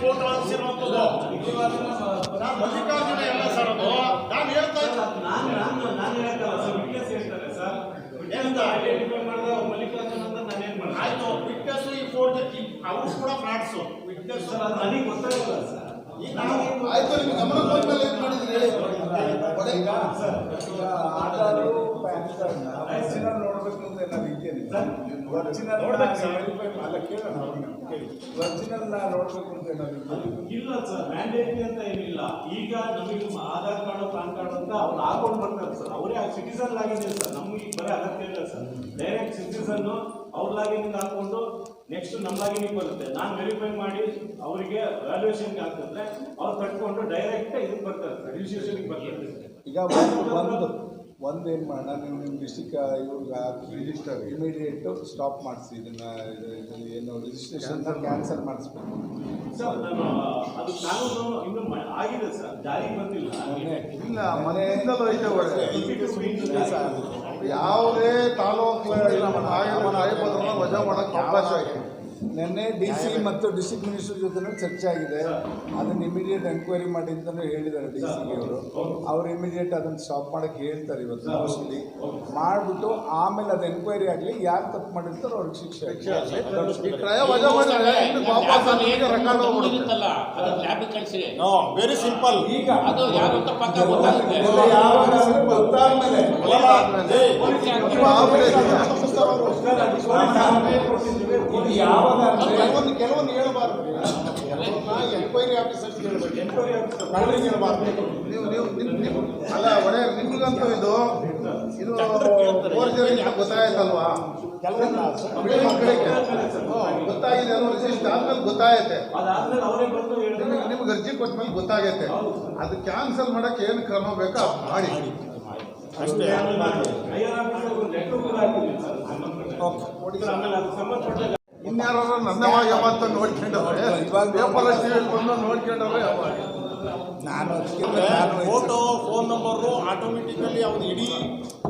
Photo ಹಾಕ್ಸಿರುವಂತದ್ದು ನಾನು ಮಲ್ಲಿಕಾರ್ಜುನ ಎಲ್ಲ sir ಅದು. ನಾನು ಹೇಳ್ತಾ ಇದ್ದೆ. ನಾನು ನಾನು ನಾನು ಹೇಳಕ್ಕಲ್ಲ ಸರ್. ವಿಟ್ನೆಸ್ ಹೇಳ್ತಾರೆ ಸರ್. ಎಂತ? ಐಡೆಂಟಿಫೈ ಮಾಡಿದ? ಮಲ್ಲಿಕಾರ್ಜುನ್ ಅಂತ ನಾನು ಏನ್ ಮಾಡ್ತೀನಿ ಆಯ್ತು ವಿಟ್ನೆಸ್ ಈ ಫೋಟೋ ಅವರು ಕೂಡ ಫ್ರಾಡ್ಸು ವಿಟ್ನೆಸ್ ಸರ್ ಅದು ನನಗೆ ಗೊತ್ತಾಗಲ್ಲ ಸರ್. ಈಗ ನಾನು ಆಯ್ತು ನಿಮ್ಗೆ ಗಮನ ಏನ್ ಮಾಡಿದ್ರಿ? ಹೇಳಿ. ಕೊಡಿ. ಈಗ ಆಧಾರು ಪ್ಯಾನ್ ಕಾರ್ಡ್ನ ಒರಿಜಿನಲ್ ನೋಡ್ಬೇಕು ಅಂತ ಏನಾದ್ರು ಇದೆಯಾ ಒರಿಜಿನಲ್. ಅಲ್ಲ ಕೇಳೋಣ ಅವ್ರನ್ನ. ಕೇಳಿ ಒರಿಜಿನಲ್ ನೋಡ್ಬೇಕು ಅಂತ ಏನಾದ್ರು ಇಲ್ಲ ಸರ್ ಮ್ಯಾಂಡೇಟರಿ ಅಂತ ಏನಿಲ್ಲ. ಈಗ ನಮಗೆ ಆಧಾರ್ ಕಾರ್ಡ್ ಪ್ಯಾನ್ ಕಾರ್ಡ್ ಅಂತ ಅವ್ರು ಹಾಕೊಂಡು ಬರ್ತಾರೆ ಸರ್. ಅವರೇ ಸಿಟಿಸನ್ ಆಗಿದೆ ಸರ್. ನಮ್ಗೆ ಬರೋ ಅಗತ್ಯ ಇಲ್ಲ ಸರ್. ಡೈರೆಕ್ಟ್ ಸಿಟಿಸನ್ ಅವ್ರ ಲಾಗಿನ್ ಹಾಕೊಂಡು ನೆಕ್ಸ್ಟ್ ನಮ್ಮಾಗಿ ನೀವು ಬರುತ್ತೆ ನಾನು ವೆರಿಫೈ ಮಾಡಿ ಅವರಿಗೆ ವ್ಯಾಲ್ಯೂಯೇಷನ್ಗೆ ಹಾಕಿದ್ರೆ ಅವ್ರು ಕಟ್ಕೊಂಡು ಡೈರೆಕ್ಟ್ ಇದಕ್ಕೆ ಬರ್ತಾರೆ. ರಿಜಿಸ್ಟ್ರೇಷನ್ಗೆ ಬರ್ತಾರೆ. ಈಗ ಒಂದು ಒಂದು ಏನು ಮಾಡೋಣ ನೀವು ನಿಮ್ಮ ಡಿಸ್ಟಿಕ್ ಇವ್ರಿಗೆ ರಿಜಿಸ್ಟರ್ ಇಮಿಡಿಯೇಟ್ ಸ್ಟಾಪ್ ಮಾಡಿಸಿ ಇದನ್ನು ಇದರಲ್ಲಿ ಇದು ಏನು ರಿಜಿಸ್ಟ್ರೇಷನ್ ಕ್ಯಾನ್ಸಲ್ ಮಾಡಿಸ್ಬೇಕು. ಸರ್ ನಾನು ಅದು ಕಾನೂನು ಇನ್ನು ಆಗಿದೆ ಸರ್. ಜಾರಿಗೆ ಬಂದಿಲ್ಲ. ಇಲ್ಲ ಮನೆಯಿಂದಲೂ ಐತೆ ಒಳ್ಳೆ. 22 days ಆಗಿದೆ. ಯಾವುದೇ ತಾಲೂಕು ಆಯ್ಬೋದ್ರನ್ನ ವಜಾ ಮಾಡಕ್ಕೆ ಅವಕಾಶ ಐತೆ ನಿನ್ನೆ ಡಿ ಸಿ ಮತ್ತು ಡಿಸ್ಟ್ರಿಕ್ಟ್ ಮಿನಿಸ್ಟರ್ ಜೊತೆ ಚರ್ಚೆ ಆಗಿದೆ. ಅದನ್ನು ಇಮಿಡಿಯೇಟ್ ಎಂಕ್ವೈರಿ ಮಾಡಿ ಅಂತಲೂ ಹೇಳಿದ್ದಾರೆ ಡಿ ಸಿಗೆ ಅವರು. ಅವ್ರು ಇಮಿಡಿಯೇಟ್ ಅದನ್ನು ಸ್ಟಾಪ್ ಮಾಡೋಕ್ಕೆ ಹೇಳ್ತಾರೆ ಇವತ್ತು ಮೋಸ್ಟ್ಲಿ ಮಾಡಿಬಿಟ್ಟು ಆಮೇಲೆ ಅದು ಎನ್ಕ್ವೈರಿ ಆಗಲಿ ಯಾರು ತಪ್ಪು ಮಾಡಿರ್ತಾರೋ ಅವ್ರಿಗೆ ಶಿಕ್ಷೆ ವೆರಿ ಸಿಂಪಲ್ ಈಗ ಅದು ಯಾರು ಅಂತ ಯಾವಾಗ ಇದು ಕೆಲವೊಂದು ಕೆಲವೊಂದು ಹೇಳ್ಬಾರ್ದು. ಎನ್ಕ್ವೈರಿ ಆಫೀಸರ್ಸ್ ಹೇಳ್ಬೇಕು. ಕಳ್ಳರಿಗೆ ಹೇಳ್ಬಾರ್ದು. ನೀವು ನೀವು ನಿಮ್ ನಿಮ್ ಅಲ್ಲ ಒಳ್ಳೆ ನಿಮ್ಗಂತೂ ಇದು ಇದು ಫೋರ್ಜರಿ ಗೊತ್ತಾಯ್ತಲ್ವಾ? ನಿಮ್ಮ. ಹ್ಮ್, ಗೊತ್ತಾಗಿದೆ ಅನ್ನೋ ರಿಜಿಸ್ಟರ್ ಆದ್ಮೇಲೆ ಹೇಳಿದ್ರೆ ನಿಮಗೆ ಅರ್ಜಿ ಕೊಟ್ಮೇಲೆ ಗೊತ್ತಾಗೈತೆ ಅದು ಕ್ಯಾನ್ಸಲ್ ಮಾಡಕ್ಕೆ ಏನು ಕ್ರಮ ಬೇಕೋ? ಮಾಡಿ. ಅಷ್ಟೇ. ಇನ್ಯಾರು ನನ್ನವಾಗ ಯಾವತ್ತ ನೋಡ್ಕೊಂಡವ್ರೆ? ಪೇಪರ್ ಟಿವಿಲಿ ಬಂದು ನೋಡ್ಕೊಂಡವ್ರೆ ನಾನು ಫೋಟೋ ಫೋನ್ ನಂಬರು ಆಟೋಮೆಟಿಕಲಿ ಅವ್ನು ಇಡೀ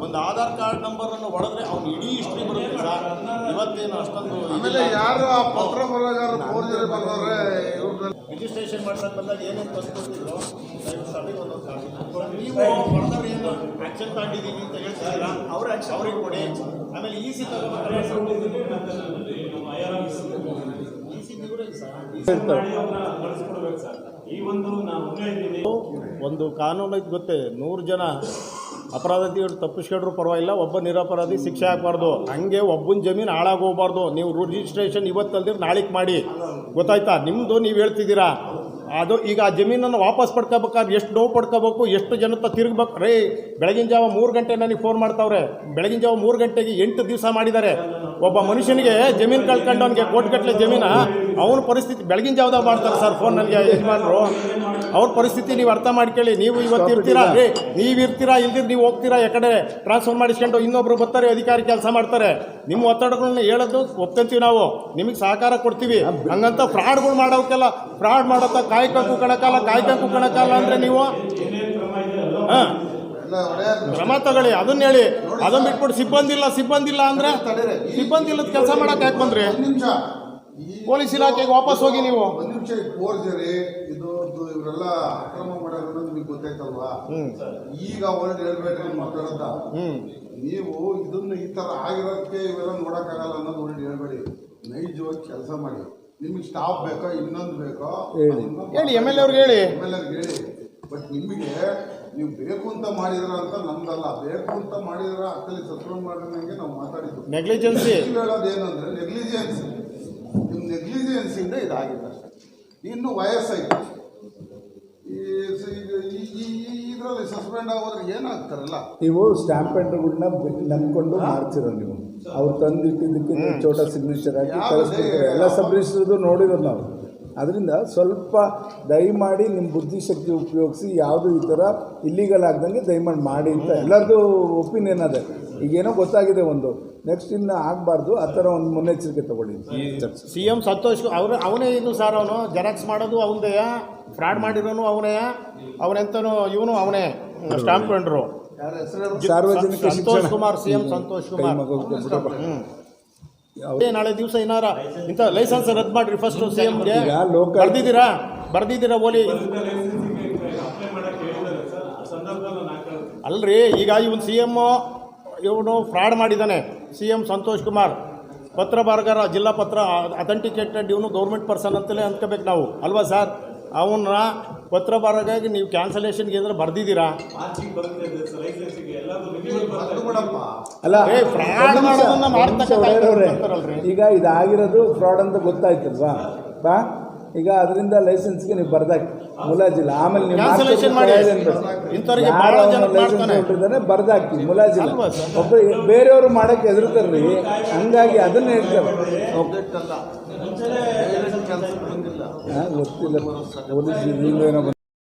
ಒಂದು ಆಧಾರ್ ಕಾರ್ಡ್ ನಂಬರ್ ಅನ್ನು ಹೊಡೆದ್ರೆ ಅವ್ನು ಇಡೀ ಹಿಸ್ಟ್ರಿ ಬರುತ್ತೆ ಸರ್. ಇವತ್ತೇನು ಅಷ್ಟೊಂದು ಆಮೇಲೆ ಯಾರು ಆ ಪತ್ರ ಬರೋಗಾರ ಫೋನ್ ಬರೋರೆ ಇವ್ರನ್ನ ರಿಜಿಸ್ಟ್ರೇಷನ್ ಮಾಡ್ಸಕ್ ಬಂದಾಗ ಏನೇನು ತಂದ್ಕೊಟ್ಟಿದ್ರು. ನೀವು ಹೊಡೆದವ್ರು ಏನು ಆಕ್ಷನ್ ತಗೊಂಡಿದ್ದೀನಿ ಅಂತ ಹೇಳ್ತಿದ್ದೀರಾ ಅವ್ರ ಆಕ್ಷನ್ ಅವ್ರಿಗೆ ಕೊಡಿ. ಆಮೇಲೆ ಈ ಸಿ ಒಂದು ನಾನು ಒಮ್ಮೆ ಒಂದು ಕಾನೂನು ಗೊತ್ತೇ ನೂರು ಜನ ಅಪರಾಧಿಗಳು ತಪ್ಪಿಸ್ಕೊಂಡ್ರು ಪರವಾಗಿಲ್ಲ, ಒಬ್ಬ ನಿರಪರಾಧಿ ಶಿಕ್ಷೆ ಹಾಕಬಾರ್ದು. ಹಂಗೆ ಒಬ್ಬನ ಜಮೀನು ಹಾಳಾಗೋಗ್ಬಾರ್ದು ನೀವು ರಿಜಿಸ್ಟ್ರೇಷನ್ ಇವತ್ತಲ್ದಿರ ನಾಳೆಗೆ ಮಾಡಿ. ಗೊತ್ತಾಯ್ತಾ? ನಿಮ್ಮದು ನೀವು ಹೇಳ್ತಿದ್ದೀರಾ? ಅದು ಈಗ ಆ ಜಮೀನನ್ನು ವಾಪಸ್ ಪಡ್ಕೋಬೇಕಾದ್ರೆ ಎಷ್ಟು ನೋವು ಪಡ್ಕೋಬೇಕು ಎಷ್ಟು ಜನತ್ತ ತಿರುಗ್ಬೇಕು? ರೇ ಬೆಳಗಿನ ಜಾವ ಮೂರು ಗಂಟೆ ನನಗೆ ಫೋನ್ ಮಾಡ್ತಾವ್ರೆ. ಬೆಳಗಿನ ಜಾವ ಮೂರು ಗಂಟೆಗೆ ಎಂಟು ದಿವಸ ಮಾಡಿದ್ದಾರೆ. ಒಬ್ಬ ಮನುಷ್ಯನಿಗೆ ಜಮೀನು ಕಳ್ಕೊಂಡವನಿಗೆ ಕೋಟ್ಗಟ್ಟಲೆ ಜಮೀನ ಅವನ ಪರಿಸ್ಥಿತಿ ಬೆಳಗಿನ ಜಾವದಾಗ ಮಾಡ್ತಾರೆ ಸರ್ ಫೋನ್ ನನಗೆ ಯಜಮಾನರು. ಅವ್ರ ಪರಿಸ್ಥಿತಿ ನೀವು ಅರ್ಥ ಮಾಡ್ಕೊಳ್ಳಿ. ನೀವು ಇವತ್ತು ಇರ್ತೀರಾ? ರೇ ನೀವು ಇರ್ತೀರಾ ಇಲ್ದಿರ ನೀವು ಹೋಗ್ತೀರಾ? ಯಾಕಡೆ ಟ್ರಾನ್ಸ್ಫರ್ ಮಾಡಿಸ್ಕೊಂಡು ಇನ್ನೊಬ್ರು ಬರ್ತಾರೆ ಅಧಿಕಾರಿ ಕೆಲಸ ಮಾಡ್ತಾರೆ. ನಿಮ್ಮ ಒತ್ತಡಗಳನ್ನ ಹೇಳೋದು ಒಪ್ಕೊಂತೀವಿ ನಾವು. ನಿಮಗೆ ಸಹಕಾರ ಕೊಡ್ತೀವಿ. ಹಂಗಂತ ಫ್ರಾಡ್ಗಳು ಮಾಡೋಕ್ಕೆಲ್ಲ ಫ್ರಾಡ್ ಮಾಡತ್ತ ಕಾಯ್ಕಕ್ಕೂ ಕಣಕಾಲ ಕಾಯ್ಕಕ್ಕೂ ಕಣಕಾಲ ಅಂದರೆ ನೀವು? ಹಾಂ. ಕ್ರಮ ತಗೊಳ್ಳಿ ಅದನ್ನ ಹೇಳಿ. ಅದನ್ನ ಬಿಟ್ಬಿಟ್ಟು ಸಿಬ್ಬಂದಿ ಇಲ್ಲ ಸಿಬ್ಬಂದಿ ಇಲ್ಲ ಅಂದ್ರೆ? ಸಿಬ್ಬಂದಿ ಇಲ್ಲದ ಕೆಲಸ ಮಾಡಕ್ಕೆ ಯಾಕೆ ಬಂದ್ರಿ? ಪೊಲೀಸ್ ಇಲಾಖೆಗೆ ವಾಪಸ್ ಹೋಗಿ ನೀವು. ಇದು ಇವರೆಲ್ಲ ಗೊತ್ತಾಯ್ತಲ್ವಾ? ಈಗ ವರ್ಡ್ ಹೇಳ್ಬೇಡ್ರಿ ನೀವು ಮಾತಾಡೋದ ನೀವು ಇದನ್ನ ಈ ತರ ಆಗಿರೋದಕ್ಕೆ ಇವೆಲ್ಲ ನೋಡಕ್ಕಾಗಲ್ಲ ಅನ್ನೋದು ಒಳ್ಳೆ ಹೇಳ್ಬೇಡಿ. ನೈಜವಾಗಿ ಕೆಲಸ ಮಾಡಿ. ನಿಮಗೆ ಸ್ಟಾಫ್ ಬೇಕೋ? ಇನ್ನೊಂದು ಬೇಕೋ? ಹೇಳಿ. ಎಂ ಎಲ್ ಅವ್ರಿಗೆ ಹೇಳಿ. ಎಂ ಎಲ್ ಹೇಳಿ. ಬಟ್ ನಿಮಗೆ ನೀವು ಬೇಕು ಅಂತ ಮಾಡಿದ್ರ ಅಂತ ನಮ್ದಲ್ಲ. ಬೇಕು ಅಂತ ಮಾಡಿದ್ರ ಅಕ್ಕಲ್ಲಿ ಸಸ್ಪೆಂಡ್ ಮಾಡಿದಂಗೆ ನಾವು ಮಾತಾಡಿದ್ದು. ನೆಗ್ಲಿಜೆನ್ಸಿ ಹೇಳೋದೇನಂದ್ರೆ ನೆಗ್ಲಿಜಿಯನ್ಸ್ ನಿಮ್ಮ ನೆಗ್ಲಿಜಿಯನ್ಸ್ ಇಂದ ಇದಾಗಿದೆ ಅಷ್ಟೇ. ಇನ್ನು ವಯಸ್ಸಾಯ್ತು. ಇದ್ರಲ್ಲಿ ಸಸ್ಪೆಂಡ್ ಆಗೋದ್ರೆ ಏನಾಗ್ತಾರಲ್ಲ ನೀವು ಸ್ಟ್ಯಾಂಪ್ ಪೆಂಡರ್ಗಳನ್ನ ನಂಬ್ಕೊಂಡು ಮಾಡ್ತೀರ ನೀವು. ಅವ್ರು ತಂದಿಟ್ಟಿದ್ದಕ್ಕೆ ನೀವು ಚೋಟ ಸಿಗ್ನೇಚರ್ ಹಾಕಿ ಕಳಿಸ್ಬಿಡ್ತಾರೆ ಎಲ್ಲ ಸಬ್ ರಿಜಿಸ್ಟ್ರದ್ದು ನೋಡಿರೋದು ನಾವು. ಅದರಿಂದ ಸ್ವಲ್ಪ ದಯಮಾಡಿ ನಿಮ್ಮ ಬುದ್ಧಿಶಕ್ತಿ ಉಪಯೋಗಿಸಿ ಯಾವುದು ಈ ಥರ ಇಲ್ಲಿಗಲ್ ಆಗ್ದಂಗೆ ದಯಮಾಡಿ ಮಾಡಿ ಅಂತ ಎಲ್ಲರದ್ದು ಒಪಿನಿಯನ್ ಅದೇ. ಈಗೇನೋ ಗೊತ್ತಾಗಿದೆ ಒಂದು. ನೆಕ್ಸ್ಟ್ ಇನ್ನು ಆಗಬಾರ್ದು. ಆ ಥರ ಒಂದು ಮುನ್ನೆಚ್ಚರಿಕೆ ತಗೊಳ್ಳಿ. ಸಿ ಎಂ ಸಂತೋಷ್ ಅವ್ರ ಅವನೇ ಇದು ಸರ್ ಅವನು. ಜೆರಾಕ್ಸ್ ಮಾಡೋದು ಅವನದೇ. ಫ್ರಾಡ್ ಮಾಡಿರೋನು ಅವನೇ. ಅವನೆಂತನು ಇವನು ಅವನೇ. ಸ್ಟಾಂಪ್ ಕಂಡ್ರು ಸಾರ್ವಜನಿಕ ಸಂತೋಷ್ ಶಿಕ್ಷಣ. Kumar C M Santosh Kumar. ನಾಳೆ ದಿವಸ ಏನಾರ ಇಂಥ ಲೈಸೆನ್ಸ್ ರದ್ದು ಮಾಡಿರಿ ಫಸ್ಟ್ ಸಿ ಎಂಗೆ ಬರ್ದಿದ್ದೀರಾ? ಬರ್ದಿದ್ದೀರಾ ಓಲಿ? ಅಪ್ಲೈ ಮಾಡಕ್ಕೆ ಹೇಳಿದ್ದಾರೆ ಸರ್ ಆ ಸಂದರ್ಭದಲ್ಲಿ ನಾನು ಕೇಳ್ತೀನಿ. ಅಲ್ರಿ ಈಗ ಇವನು ಸಿ ಎಂ ಇವನು ಫ್ರಾಡ್ ಮಾಡಿದ್ದಾನೆ. C M Santosh Kumar. ಪತ್ರ ಬರಗಾರ ಜಿಲ್ಲಾ ಪತ್ರ ಅಥೆಂಟಿಕೇಟೆಡ್ ಇವನು ಗೌರ್ಮೆಂಟ್ ಪರ್ಸನ್ ಅಂತಲೇ ಅಂದ್ಕೋಬೇಕು ನಾವು. ಅಲ್ವಾ ಸರ್ ಅವನ್ನ ಪತ್ರ ಬರಗಾಗಿ ನೀವು ಕ್ಯಾನ್ಸಲೇಷನ್ಗೆ ಏನಾದ್ರು ಬರ್ದಿದ್ದೀರಾ? ಅಲ್ಲ ನಿಮಿಷ, ಮಾಡೋದನ್ನ ಮಾಡ್ತಕ್ಕಂಥ. ಈಗ ಇದಾಗಿರೋದು ಫ್ರಾಡ್ ಅಂತ ಗೊತ್ತಾಯ್ತಲ್ವಾ? ಬಾ. ಈಗ ಅದರಿಂದ ಲೈಸೆನ್ಸ್ಗೆ ನೀವು ಬರ್ದಾಕಿ ಮುಲಾಜಿಲ್ಲ ಆಮೇಲೆ ನೀವು ಬರ್ದಾಕಿ ಮುಲಾಜಿಲ್ಲ? ಒಬ್ಬ ಬೇರೆಯವರು ಮಾಡಕ್ಕೆ ಹೆದರ್ತಾರ್ರಿ ಹಂಗಾಗಿ ಅದನ್ನ ಹೇಳ್ತಾರೆ. ಗೊತ್ತಿಲ್ಲ.